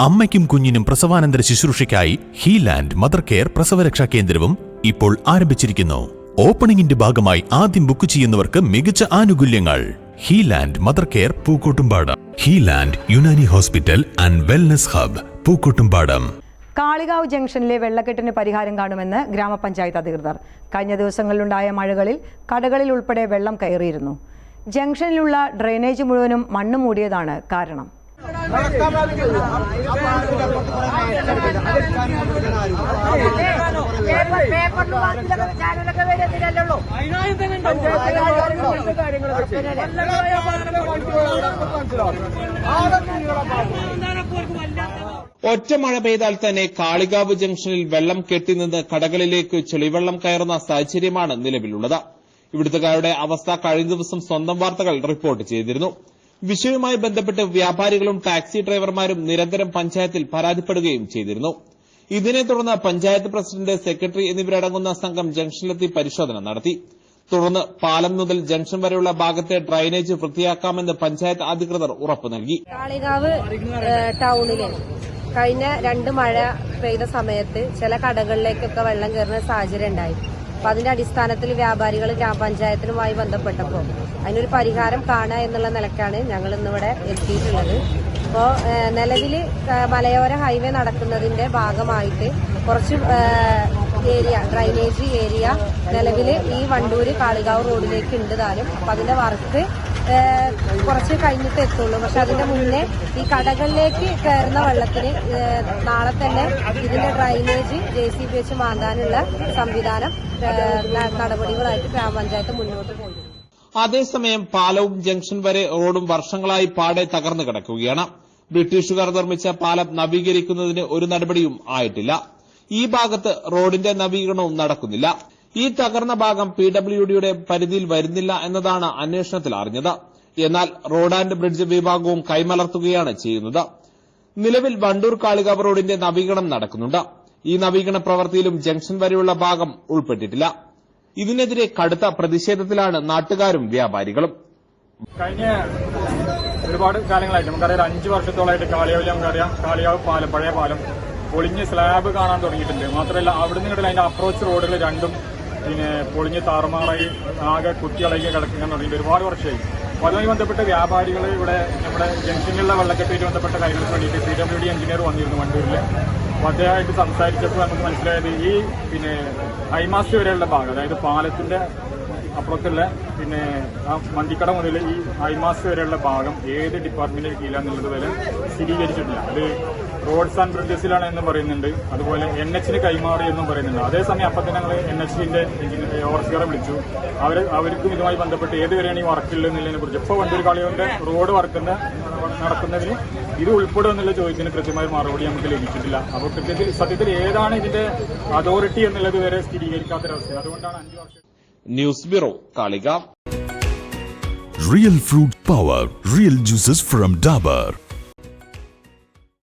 അമ്മയ്ക്കും കുഞ്ഞിനും പ്രസവാനന്തര ശുശ്രൂഷയ്ക്കായി ഹീലാൻഡ് mother care പ്രസവരക്ഷാ കേന്ദ്രവും ഇപ്പോൾ ആരംഭിച്ചിരിക്കുന്നു. ഓപ്പണിംഗിന്റെ ഭാഗമായി ആദ്യം ബുക്ക് ചെയ്യുന്നവർക്ക് മികച്ച ആനുകൂല്യങ്ങൾ. Healand mother care Pookkottumpadam. Healand Unani hospital and wellness hub Pookkottumpadam. Kalikavu ജംഗ്ഷനിലെ വെള്ളക്കെട്ടിന് പരിഹാരം കാണുമെന്ന് ഗ്രാമപഞ്ചായത്ത് അധികൃതർ. കഴിഞ്ഞ ദിവസങ്ങളിലുണ്ടായ മഴകളിൽ കടകളിൽ ഉൾപ്പെടെ വെള്ളം കയറിയിരുന്നു. ജംഗ്ഷനിലുള്ള ഡ്രെയിനേജ് മുഴുവനും മണ്ണ് മൂടിയതാണ് കാരണം. ചാനലൊക്കെ ഒറ്റ മഴ പെയ്താൽ തന്നെ കാളികാവ് ജംഗ്ഷനിൽ വെള്ളം കെട്ടിനിന്ന് കടകളിലേക്ക് ചെളിവെള്ളം കയറുന്ന സാഹചര്യമാണ് നിലവിലുള്ളത്. ഇവിടുത്തുകാരുടെ അവസ്ഥ കഴിഞ്ഞ ദിവസം സ്വന്തം വാർത്തകൾ റിപ്പോർട്ട് ചെയ്തിരുന്നു. വിഷയവുമായി ബന്ധപ്പെട്ട് വ്യാപാരികളും ടാക്സി ഡ്രൈവർമാരും നിരന്തരം പഞ്ചായത്തിൽ പരാതിപ്പെടുകയും ചെയ്തിരുന്നു. ഇതിനെ തുടർന്ന് പഞ്ചായത്ത് പ്രസിഡന്റ് സെക്രട്ടറി എന്നിവരടങ്ങുന്ന സംഘം ജംഗ്ഷനിലെത്തി പരിശോധന നടത്തി. തുടർന്ന് പാലം മുതൽ ജംഗ്ഷൻ വരെയുള്ള ഭാഗത്തെ ഡ്രൈനേജ് വൃത്തിയാക്കാമെന്ന് പഞ്ചായത്ത് അധികൃതർ ഉറപ്പു നൽകി. ടൗണിലെ കഴിഞ്ഞ രണ്ട് മഴ പെയ്ത സമയത്ത് ചില കടകളിലേക്കൊക്കെ വെള്ളം കയറുന്ന സാഹചര്യം ഉണ്ടായി. അപ്പൊ അതിന്റെ അടിസ്ഥാനത്തിൽ വ്യാപാരികൾ ഗ്രാമപഞ്ചായത്തിനുമായി ബന്ധപ്പെട്ടപ്പോൾ അതിനൊരു പരിഹാരം കാണുക എന്നുള്ള നിലക്കാണ് ഞങ്ങൾ ഇന്നിവിടെ എത്തിയിട്ടുള്ളത്. അപ്പോൾ നിലവിൽ മലയോര ഹൈവേ നടക്കുന്നതിന്റെ ഭാഗമായിട്ട് കുറച്ച് ഏരിയ ഡ്രൈനേജ് ഏരിയ നിലവിൽ ഈ വണ്ടൂര് കാളികാവ് റോഡിലേക്ക് ഉണ്ട് താനും. അപ്പൊ അതിന്റെ വർക്ക് കുറച്ച് കഴിഞ്ഞിട്ട് എത്തുള്ളൂ. പക്ഷെ അതിന്റെ മുന്നേ ഈ കടകളിലേക്ക് കയറുന്ന വെള്ളത്തിന് നാളെ തന്നെ ഇതിന്റെ ഡ്രൈനേജ് ജെ സി ബി വെച്ച് മാന്താനുള്ള സംവിധാനം നടപടികളായിട്ട് ഗ്രാമപഞ്ചായത്ത് മുന്നോട്ട് പോയി അതേസമയം പാലവും ജംഗ്ഷൻ വരെ റോഡും വർഷങ്ങളായി പാടെ തകർന്നു കിടക്കുകയാണ്. ബ്രിട്ടീഷുകാർ നിർമ്മിച്ച പാലം നവീകരിക്കുന്നതിന് ഒരു നടപടിയും ആയിട്ടില്ല. ഈ ഭാഗത്ത് റോഡിന്റെ നവീകരണവും നടക്കുന്നില്ല. ഈ തകർന്ന ഭാഗം പി ഡബ്ല്യു ഡിയുടെ പരിധിയിൽ വരുന്നില്ല എന്നതാണ് അന്വേഷണത്തിൽ അറിഞ്ഞത്. എന്നാൽ റോഡ് ആന്റ് ബ്രിഡ്ജ് വിഭാഗവും കൈമലർത്തുകയാണ് ചെയ്യുന്നത്. നിലവിൽ വണ്ടൂർ കാളികാവ് റോഡിന്റെ നവീകരണം നടക്കുന്നുണ്ട്. ഈ നവീകരണ പ്രവൃത്തിയിലും ജംഗ്ഷൻ വരെയുള്ള ഭാഗം ഉൾപ്പെട്ടിട്ടില്ല. ഇതിനെതിരെ കടുത്ത പ്രതിഷേധത്തിലാണ് നാട്ടുകാരും വ്യാപാരികളും. കഴിഞ്ഞ ഒരുപാട് കാലങ്ങളായിട്ട് നമുക്കറിയാം അഞ്ചു വർഷത്തോളമായിട്ട് കാളിയാവിൽ നമുക്കറിയാം കാളിയാവ് പാലം പഴയ പാലം പൊളിഞ്ഞ് സ്ലാബ് കാണാൻ തുടങ്ങിയിട്ടുണ്ട്. മാത്രമല്ല അവിടെ നിന്ന് അതിന്റെ അപ്രോച്ച് റോഡുകൾ രണ്ടും പിന്നെ പൊളിഞ്ഞ് താറുമാറായി ആകെ കുത്തിയിളകി കിടക്കാൻ തുടങ്ങി ഒരുപാട് വർഷമായി. അപ്പോൾ അതുമായി ബന്ധപ്പെട്ട് വ്യാപാരികൾ ഇവിടെ നമ്മുടെ ജംഗ്ഷനിലുള്ള വെള്ളക്കെട്ടുമായി ബന്ധപ്പെട്ട കാര്യങ്ങൾക്ക് വേണ്ടിയിട്ട് പി ഡബ്ല്യു ഡി എഞ്ചിനീയർ വന്നിരുന്നു വണ്ടൂരിൽ അപ്പോൾ അദ്ദേഹമായിട്ട് സംസാരിച്ചപ്പോൾ നമുക്ക് മനസ്സിലായത് ഈ പിന്നെ ഹൈമാസ് വരെയുള്ള ഭാഗം അതായത് പാലത്തിന്റെ അപ്പുറത്തുള്ള പിന്നെ ആ മന്തിക്കട മുതൽ ഈ ഹൈമാസ് വരെയുള്ള ഭാഗം ഏത് ഡിപ്പാർട്ട്മെന്റിന് കീഴിലാണെന്നുള്ളത് വരെ സ്ഥിരീകരിച്ചിട്ടില്ല. അത് റോഡ്സ് ആൻഡ് ബ്രിഡ്ജസിലാണ് എന്ന് പറയുന്നുണ്ട്. അതുപോലെ എൻ എച്ചിന് കൈമാറി എന്നും പറയുന്നുണ്ട്. അതേസമയം അപ്പം തന്നെ ഞങ്ങൾ എൻ എച്ചിന്റെ ഓവർസിയറെ വിളിച്ചു. അവർ അവർക്കും ഇതുമായി ബന്ധപ്പെട്ട് ഏത് വരെയാണ് ഈ വർക്കുള്ളത് എന്നുള്ളതിനെ കുറിച്ച്. ഇപ്പോൾ വണ്ടൂർ കളിയുടെ റോഡ് വർക്കുന്ന നടക്കുന്നതിന് ഇത് ഉൾപ്പെടും എന്നുള്ള ചോദ്യത്തിന് കൃത്യമായ മറുപടി നമുക്ക് ലഭിച്ചിട്ടില്ല. അപ്പോൾ കൃത്യത്തിൽ സത്യത്തിൽ ഏതാണ് ഇതിന്റെ അതോറിറ്റി എന്നുള്ളത് വരെ സ്ഥിരീകരിക്കാത്തൊരവസ്ഥ. അതുകൊണ്ടാണ് അഞ്ചു വർഷം ന്യൂസ് ബ്യൂറോ കാളിക Real fruit power, real juices from Dabur.